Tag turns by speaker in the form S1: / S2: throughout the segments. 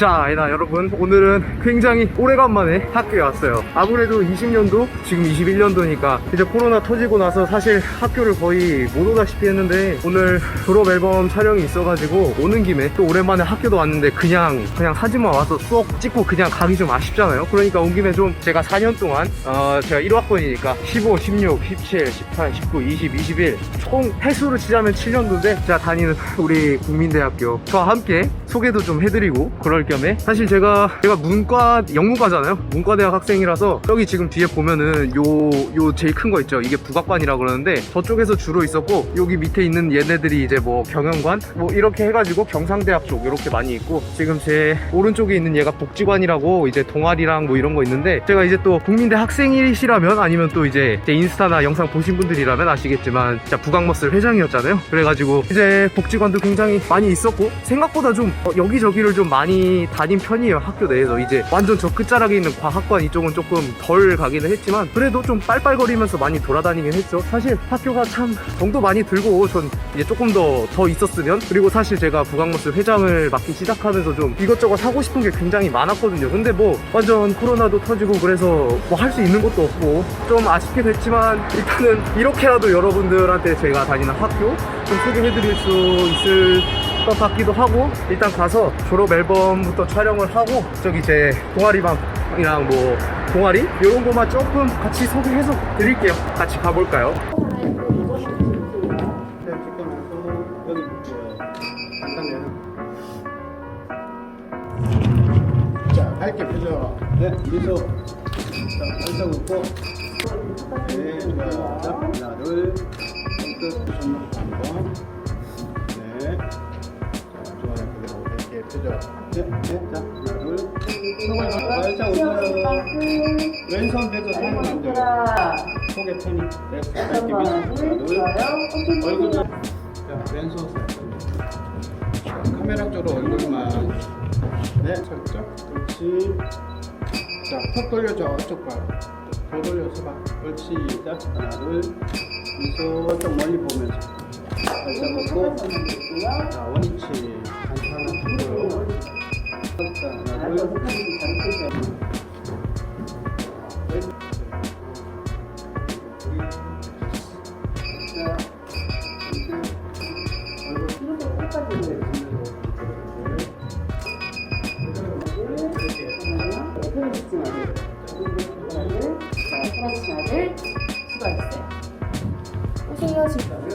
S1: 자, 아이나 여러분, 오늘은 굉장히 오래간만에 학교에 왔어요. 아무래도 20년도, 지금 21년도니까 이제 코로나 터지고 나서 사실 학교를 거의 못 오다시피 했는데 오늘 졸업 앨범 촬영이 있어가지고 오는 김에 또 오랜만에 학교도 왔는데 그냥 그냥 사진만 와서 수업 찍고 그냥 가기 좀 아쉽잖아요. 그러니까 온 김에 좀 제가 4년 동안 어, 제가 1학번이니까 15, 16, 17, 18, 19, 20, 21총 횟수로 치자면 7년도인데 제가 다니는 우리 국민대학교 저와 함께 소개도 좀 해드리고 그럴 겸에 사실 제가 제가 문과 영문과잖아요? 문과대학 학생이라서 여기 지금 뒤에 보면은 요 요 제일 큰 거 있죠? 이게 북악관이라 그러는데 저쪽에서 주로 있었고 여기 밑에 있는 얘네들이 이제 뭐 경영관? 뭐 이렇게 해가지고 경상대학 쪽 이렇게 많이 있고 지금 제 오른쪽에 있는 얘가 복지관이라고 이제 동아리랑 뭐 이런 거 있는데 제가 이제 또 국민대 학생이시라면 아니면 또 이제 제 인스타나 영상 보신 분들이라면 아시겠지만 진짜 북악머슬 회장이었잖아요? 그래가지고 이제 복지관도 굉장히 많이 있었고 생각보다 좀 어, 여기저기를 좀 많이 다닌 편이에요 학교 내에서. 이제 완전 저 끝자락에 있는 과학관 이쪽은 조금 덜 가기는 했지만 그래도 좀 빨빨거리면서 많이 돌아다니긴 했죠. 사실 학교가 참 정도 많이 들고 전 이제 조금 더 더 있었으면 그리고 사실 제가 북악머슬 회장을 맡기 시작하면서 좀 이것저것 사고 싶은 게 굉장히 많았거든요. 근데 뭐 완전 코로나도 터지고 그래서 뭐 할 수 있는 것도 없고 좀 아쉽게 됐지만 일단은 이렇게라도 여러분들한테 제가 다니는 학교 좀 소개해드릴 수 있을 것 같기도 하고 일단 가서 졸업 앨범부터 촬영을 하고 저기 제 동아리방이랑 뭐 동아리 이런 거만 조금 같이 소개해서 드릴게요 같이 가볼까요?
S2: 자, 밝게 펴죠. 네. 자, 발성 웃고. 네. 자, 하나, 둘. 끝. 손목 한번. 네. 자, 좋아요. 그대로 밝게 펴죠. 네, 네. 자, 둘. 발성 웃어요. 왼손 대서 손을 만져요. 속에 편히. 네. 하나, 둘. 얼굴 좀. 자, 왼손 살짝. 자, 카메라 쪽으로 얼굴만. 네, 살짝. 그렇지. 자, 턱 돌려줘. 이쪽 봐. 더 돌려서 봐. 그렇지. 자, 하나, 둘. 좀 멀리 보면서. 걷고. 자, 원위치. 한참 하나, 자, 하
S3: 오세요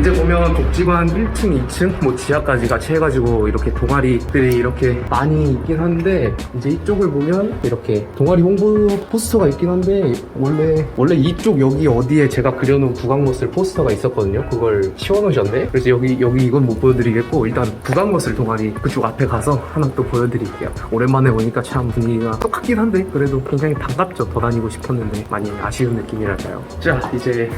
S1: 이제 보면 복지관 1층, 2층, 뭐 지하까지 같이 해가지고 이렇게 동아리들이 이렇게 많이 있긴 한데 이제 이쪽을 보면 이렇게 동아리 홍보 포스터가 있긴 한데 원래 원래 이쪽 여기 어디에 제가 그려놓은 국악머슬 포스터가 있었거든요. 그걸 치워놓으셨네. 그래서 여기 여기 이건 못 보여드리겠고 일단 국악머슬 동아리 그쪽 앞에 가서 하나 또 보여드릴게요. 오랜만에 오니까 참 분위기가 똑같긴 한데 그래도 굉장히 반갑죠. 더 다니고 싶었는데 많이 아쉬운 느낌이랄까요. 자 이제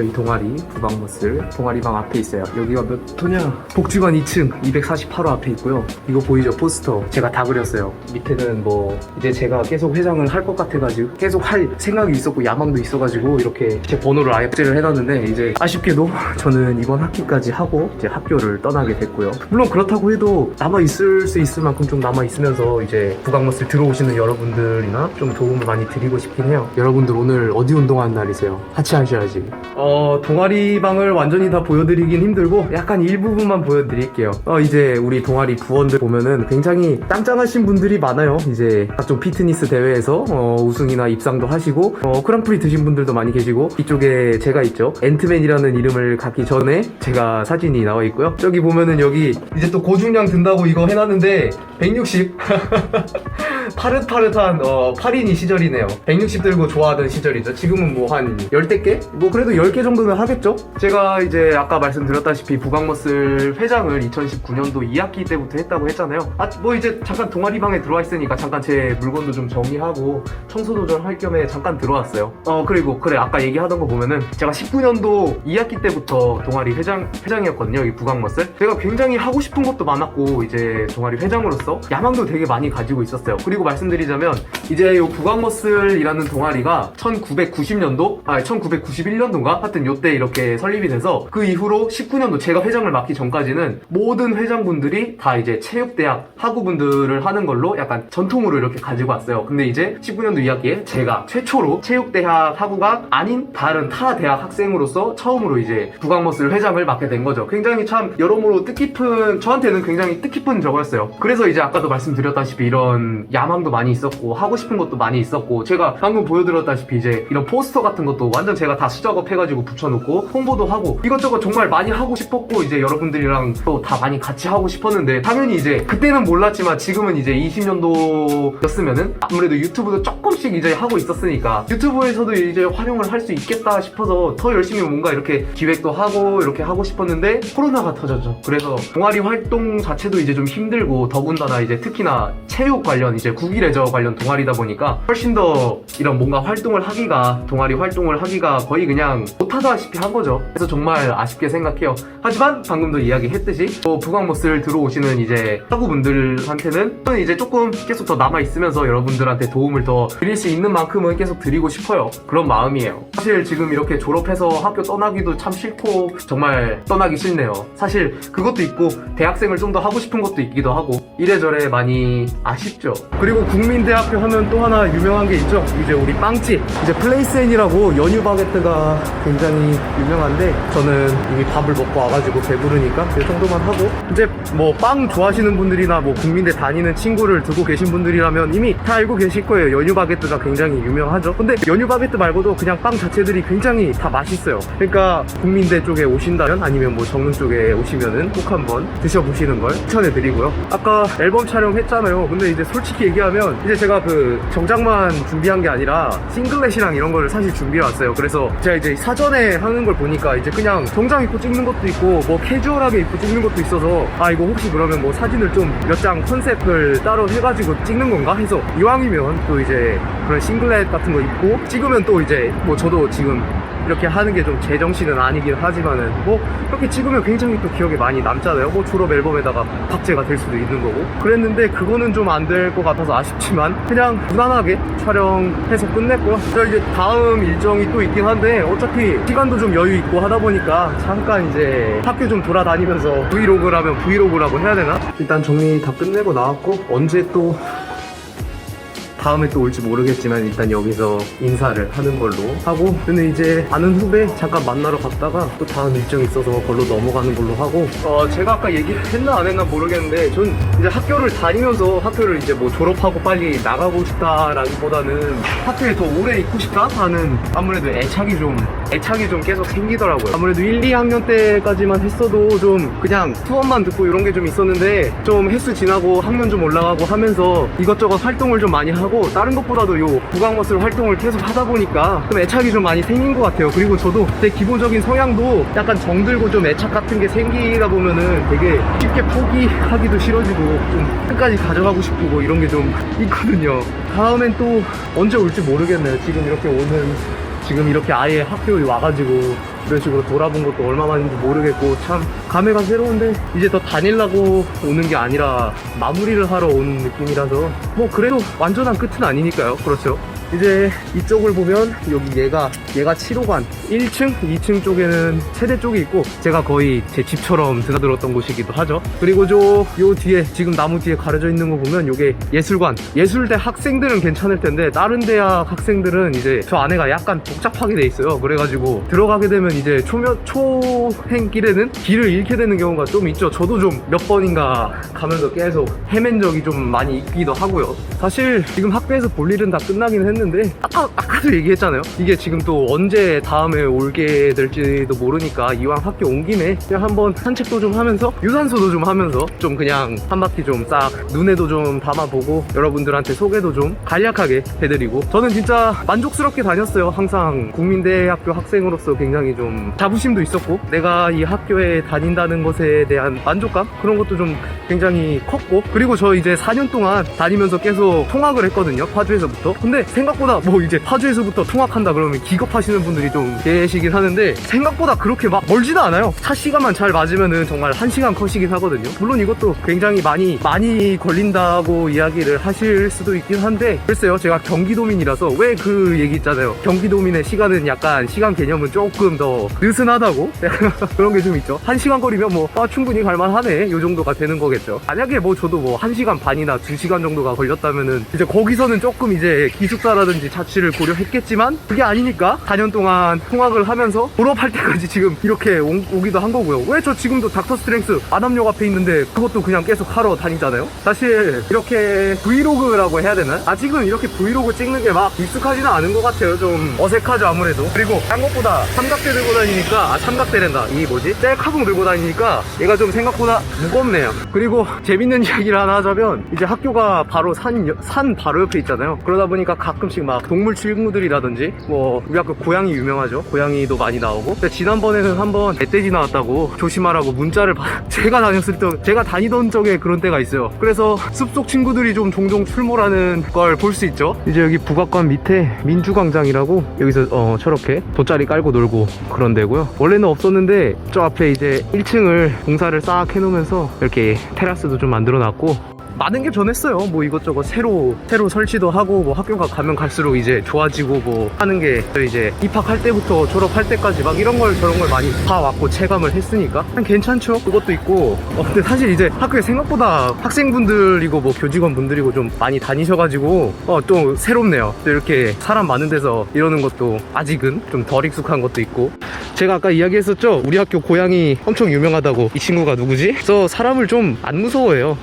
S1: 저희 동아리 부방머슬 동아리방 앞에 있어요. 여기가 몇 호냐? 복지관 2층 248호 앞에 있고요. 이거 보이죠? 포스터 제가 다 그렸어요. 밑에는 뭐 이제 제가 계속 회장을 할 것 같아가지고 계속 할 생각이 있었고 야망도 있어가지고 이렇게 제 번호를 아예 삭제를 해놨는데 이제 아쉽게도 저는 이번 학기까지 하고 이제 학교를 떠나게 됐고요. 물론 그렇다고 해도 남아 있을 수 있을 만큼 좀 남아 있으면서 이제 부강머슬 들어오시는 여러분들이나 좀 도움을 많이 드리고 싶긴 해요. 여러분들 오늘 어디 운동하는 날이세요? 같이 하셔야지. 어, 동아리 방을 완전히 다 보여드리긴 힘들고 약간 일부분만 보여드릴게요. 어, 이제 우리 동아리 부원들 보면은 굉장히 짱짱하신 분들이 많아요. 이제 각종 피트니스 대회에서 어, 우승이나 입상도 하시고 어, 그랑프리 드신 분들도 많이 계시고 이쪽에 제가 있죠. 앤트맨이라는 이름을 갖기 전에 제가 사진이 나와 있고요. 저기 보면은 여기 이제 또 고중량 든다고 이거 해놨는데 160 파릇파릇한 어, 8인이 시절이네요. 160 들고 좋아하던 시절이죠. 지금은 뭐 한 10대 개? 뭐 그래도 10개 정도는 하겠죠? 제가 이제 아까 말씀드렸다시피 부강머슬 회장을 2019년도 2학기 때부터 했다고 했잖아요. 아, 뭐 이제 잠깐 동아리방에 들어와 있으니까 잠깐 제 물건도 좀 정리하고 청소도 좀 할 겸에 잠깐 들어왔어요. 어, 그리고 그래 아까 얘기하던 거 보면은 제가 19년도 2학기 때부터 동아리 회장, 회장이었거든요. 여기 부강머슬. 제가 굉장히 하고 싶은 것도 많았고 이제 동아리 회장으로서 야망도 되게 많이 가지고 있었어요. 그리고 말씀드리자면 이제 요 국악머슬이라는 동아리가 1990년도 아 1991년도인가? 하여튼 요때 이렇게 설립이 돼서 그 이후로 19년도 제가 회장을 맡기 전까지는 모든 회장분들이 다 이제 체육대학 학우분들을 하는 걸로 약간 전통으로 이렇게 가지고 왔어요. 근데 이제 19년도 2학기에 제가 최초로 체육대학 학우가 아닌 다른 타 대학 학생으로서 처음으로 이제 국악머슬 회장을 맡게 된 거죠. 굉장히 참 여러모로 뜻깊은 저한테는 굉장히 뜻깊은 저거였어요. 그래서 이제 아까도 말씀드렸다시피 이런 야 망도 많이 있었고 하고 싶은 것도 많이 있었고 제가 방금 보여드렸다시피 이제 이런 포스터 같은 것도 완전 제가 다 수작업 해가지고 붙여놓고 홍보도 하고 이것저것 정말 많이 하고 싶었고 이제 여러분들이랑 또 다 많이 같이 하고 싶었는데 당연히 이제 그때는 몰랐지만 지금은 이제 20년도였으면은 아무래도 유튜브도 조금씩 이제 하고 있었으니까 유튜브에서도 이제 활용을 할 수 있겠다 싶어서 더 열심히 뭔가 이렇게 기획도 하고 이렇게 하고 싶었는데 코로나가 터졌죠. 그래서 동아리 활동 자체도 이제 좀 힘들고 더군다나 이제 특히나 체육 관련 이제 국위레저 관련 동아리다 보니까 훨씬 더 이런 뭔가 활동을 하기가 동아리 활동을 하기가 거의 그냥 못하다시피 한 거죠. 그래서 정말 아쉽게 생각해요. 하지만 방금도 이야기했듯이 또 부강모스를 들어오시는 이제 학우분들한테는 저는 이제 조금 계속 더 남아 있으면서 여러분들한테 도움을 더 드릴 수 있는 만큼은 계속 드리고 싶어요. 그런 마음이에요. 사실 지금 이렇게 졸업해서 학교 떠나기도 참 싫고 정말 떠나기 싫네요. 사실 그것도 있고 대학생을 좀 더 하고 싶은 것도 있기도 하고 이래저래 많이 아쉽죠. 그리고 국민대학교 하면 또 하나 유명한 게 있죠. 이제 우리 빵집 이제 플레이스엔이라고 연유 바게트가 굉장히 유명한데 저는 이미 밥을 먹고 와가지고 배부르니까 그 정도만 하고 이제 뭐 빵 좋아하시는 분들이나 뭐 국민대 다니는 친구를 두고 계신 분들이라면 이미 다 알고 계실 거예요. 연유 바게트가 굉장히 유명하죠. 근데 연유 바게트 말고도 그냥 빵 자체들이 굉장히 다 맛있어요. 그러니까 국민대 쪽에 오신다면 아니면 뭐 정릉 쪽에 오시면은 꼭 한번 드셔보시는 걸 추천해드리고요. 아까 앨범 촬영했잖아요. 근데 이제 솔직히 얘기하면 이제 제가 그 정장만 준비한 게 아니라 싱글렛이랑 이런 거를 사실 준비해 왔어요. 그래서 제가 이제 사전에 하는 걸 보니까 이제 그냥 정장 입고 찍는 것도 있고 뭐 캐주얼하게 입고 찍는 것도 있어서 아 이거 혹시 그러면 뭐 사진을 좀 몇 장 컨셉을 따로 해가지고 찍는 건가 해서 이왕이면 또 이제 그런 싱글렛 같은 거 입고 찍으면 또 이제 뭐 저도 지금 이렇게 하는 게 좀 제정신은 아니긴 하지만은 뭐 그렇게 찍으면 굉장히 또 기억에 많이 남잖아요. 뭐 졸업 앨범에다가 박제가 될 수도 있는 거고 그랬는데 그거는 좀 안 될 것 같아서 아쉽지만 그냥 무난하게 촬영해서 끝냈고요. 저 이제 다음 일정이 또 있긴 한데 어차피 시간도 좀 여유 있고 하다 보니까 잠깐 이제 학교 좀 돌아다니면서 브이로그라면 브이로그라고 해야 되나? 일단 정리 다 끝내고 나왔고 언제 또 다음에 또 올지 모르겠지만 일단 여기서 인사를 하는 걸로 하고 근데 이제 아는 후배 잠깐 만나러 갔다가 또 다음 일정이 있어서 걸로 넘어가는 걸로 하고. 어 제가 아까 얘기를 했나 안 했나 모르겠는데 전 이제 학교를 다니면서 학교를 이제 뭐 졸업하고 빨리 나가고 싶다라기보다는 학교에 더 오래 있고 싶다 하는 아무래도 애착이 좀 애착이 좀 계속 생기더라고요. 아무래도 1, 2학년 때까지만 했어도 좀 그냥 수업만 듣고 이런 게 좀 있었는데 좀 횟수 지나고 학년 좀 올라가고 하면서 이것저것 활동을 좀 많이 하고 다른 것보다도 요 국악머슬 활동을 계속 하다 보니까 좀 애착이 좀 많이 생긴 것 같아요. 그리고 저도 제 기본적인 성향도 약간 정들고 좀 애착 같은 게 생기다 보면은 되게 쉽게 포기하기도 싫어지고 좀 끝까지 가져가고 싶고 뭐 이런 게 좀 있거든요. 다음엔 또 언제 올지 모르겠네요. 지금 이렇게 오는 지금 이렇게 아예 학교에 와가지고 이런 식으로 돌아본 것도 얼마만인지 모르겠고 참 감회가 새로운데 이제 더 다닐라고 오는 게 아니라 마무리를 하러 오는 느낌이라서 뭐 그래도 완전한 끝은 아니니까요. 그렇죠 이제 이쪽을 보면 여기 얘가 얘가 7호관. 1층 2층 쪽에는 세대 쪽이 있고 제가 거의 제 집처럼 드나들었던 곳이기도 하죠. 그리고 저 요 뒤에 지금 나무 뒤에 가려져 있는 거 보면 요게 예술관. 예술대 학생들은 괜찮을 텐데 다른 대학 학생들은 이제 저 안에가 약간 복잡하게 돼 있어요. 그래가지고 들어가게 되면 이제 초면 초행길에는 길을 잃게 되는 경우가 좀 있죠. 저도 좀 몇 번인가 가면서 계속 헤맨 적이 좀 많이 있기도 하고요. 사실 지금 학교에서 볼 일은 다 끝나긴 했는데 아까 아까도 얘기했잖아요. 이게 지금 또 언제 다음에 올게 될지도 모르니까 이왕 학교 온 김에 그냥 한번 산책도 좀 하면서 유산소도 좀 하면서 좀 그냥 한 바퀴 좀 싹 눈에도 좀 담아보고 여러분들한테 소개도 좀 간략하게 해드리고 저는 진짜 만족스럽게 다녔어요. 항상 국민대학교 학생으로서 굉장히 좀 자부심도 있었고 내가 이 학교에 다닌다는 것에 대한 만족감 그런 것도 좀 굉장히 컸고 그리고 저 이제 4년 동안 다니면서 계속 통학을 했거든요. 파주에서부터. 근데 생각 생각보다 뭐 이제 파주에서부터 통학한다 그러면 기겁하시는 분들이 좀 계시긴 하는데 생각보다 그렇게 막 멀지도 않아요. 차 시간만 잘 맞으면은 정말 한 시간 컷이긴 하거든요. 물론 이것도 굉장히 많이 많이 걸린다고 이야기를 하실 수도 있긴 한데 글쎄요 제가 경기도민이라서 왜 그 얘기 있잖아요. 경기도민의 시간은 약간 시간 개념은 조금 더 느슨하다고 그런 게 좀 있죠. 한 시간 거리면 뭐 아, 충분히 갈만하네 요 정도가 되는 거겠죠. 만약에 뭐 저도 뭐한 시간 반이나 두 시간 정도가 걸렸다면은 이제 거기서는 조금 이제 기숙사라 든지 자취를 고려했겠지만 그게 아니니까 4년 동안 통학을 하면서 졸업할 때까지 지금 이렇게 오, 오기도 한 거고요. 왜 저 지금도 닥터 스트렝스 안암역 앞에 있는데 그것도 그냥 계속 하러 다니잖아요. 사실 이렇게 브이로그라고 해야 되나? 아직은 이렇게 브이로그 찍는 게 막 익숙하지는 않은 것 같아요. 좀 어색하죠 아무래도. 그리고 딴 것보다 삼각대 들고 다니니까 아 삼각대랜다. 이 뭐지? 셀카봉 들고 다니니까 얘가 좀 생각보다 무겁네요. 그리고 재밌는 이야기를 하나 하자면 이제 학교가 바로 산, 여- 산 바로 옆에 있잖아요. 그러다 보니까 가끔 씩 막 동물 친구들이라든지 뭐 우리 학교 고양이 유명하죠. 고양이도 많이 나오고. 근데 지난번에는 한번 멧돼지 나왔다고 조심하라고 문자를 받 제가 다녔을 때 제가 다니던 쪽에 그런 때가 있어요. 그래서 숲속 친구들이 좀 종종 출몰하는 걸 볼 수 있죠. 이제 여기 북악관 밑에 민주광장이라고 여기서 어 저렇게 돗자리 깔고 놀고 그런 데고요. 원래는 없었는데 저 앞에 이제 1층을 공사를 싹 해놓으면서 이렇게 테라스도 좀 만들어 놨고 많은 게 변했어요. 뭐 이것저것 새로 새로 설치도 하고 뭐 학교가 가면 갈수록 이제 좋아지고 뭐 하는 게 이제 입학할 때부터 졸업할 때까지 막 이런 걸 저런 걸 많이 봐왔고 체감을 했으니까 괜찮죠. 그것도 있고 어, 근데 사실 이제 학교에 생각보다 학생분들이고 뭐 교직원분들이고 좀 많이 다니셔가지고 어, 또 새롭네요. 또 이렇게 사람 많은 데서 이러는 것도 아직은 좀 덜 익숙한 것도 있고 제가 아까 이야기했었죠. 우리 학교 고양이 엄청 유명하다고 이 친구가 누구지? 그래서 사람을 좀 안 무서워해요.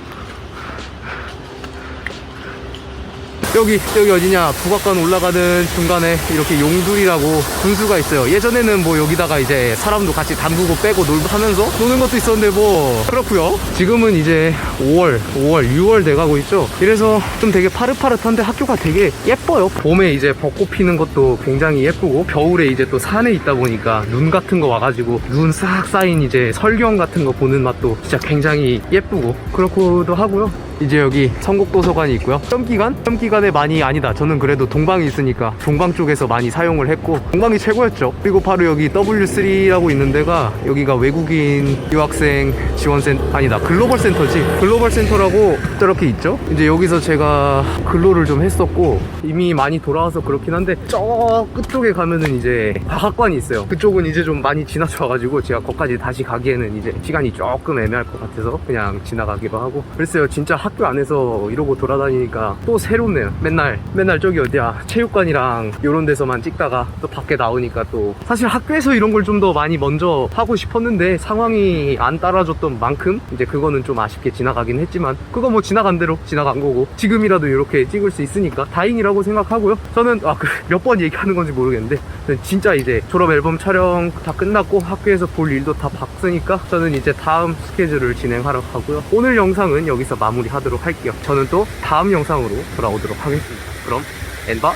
S1: 여기 여기 어디냐? 북악관 올라가는 중간에 이렇게 용두리라고 분수가 있어요. 예전에는 뭐 여기다가 이제 사람도 같이 담그고 빼고 놀고 하면서 노는 것도 있었는데 뭐 그렇고요. 지금은 이제 5월 5월 6월 돼가고 있죠. 이래서 좀 되게 파릇파릇한데 학교가 되게 예뻐요. 봄에 이제 벚꽃 피는 것도 굉장히 예쁘고 겨울에 이제 또 산에 있다 보니까 눈 같은 거 와가지고 눈 싹 쌓인 이제 설경 같은 거 보는 맛도 진짜 굉장히 예쁘고 그렇고도 하고요 이제 여기 성곡도서관이 있고요. 시험기간? 시험기간에 많이 아니다. 저는 그래도 동방이 있으니까 동방 쪽에서 많이 사용을 했고 동방이 최고였죠. 그리고 바로 여기 W3라고 있는 데가 여기가 외국인 유학생 지원센 아니다. 글로벌 센터지. 글로벌 센터라고 저렇게 있죠. 이제 여기서 제가 근로를 좀 했었고 이미 많이 돌아와서 그렇긴 한데 저 끝쪽에 가면은 이제 과학관이 있어요. 그쪽은 이제 좀 많이 지나쳐가지고 제가 거기까지 다시 가기에는 이제 시간이 조금 애매할 것 같아서 그냥 지나가기로 하고 그랬어요. 진짜 학교 안에서 이러고 돌아다니니까 또 새롭네요. 맨날 맨날 저기 어디야 체육관이랑 이런 데서만 찍다가 또 밖에 나오니까 또 사실 학교에서 이런 걸 좀 더 많이 먼저 하고 싶었는데 상황이 안 따라줬던 만큼 이제 그거는 좀 아쉽게 지나가긴 했지만 그거 뭐 지나간 대로 지나간 거고 지금이라도 이렇게 찍을 수 있으니까 다행이라고 생각하고요. 저는 아몇번 얘기하는 건지 모르겠는데 진짜 이제 졸업 앨범 촬영 다 끝났고 학교에서 볼 일도 다 봤으니까 저는 이제 다음 스케줄을 진행하러 가고요. 오늘 영상은 여기서 마무리 하도록 할게요. 저는 또 다음 영상으로 돌아오도록 하겠습니다. 그럼 엔바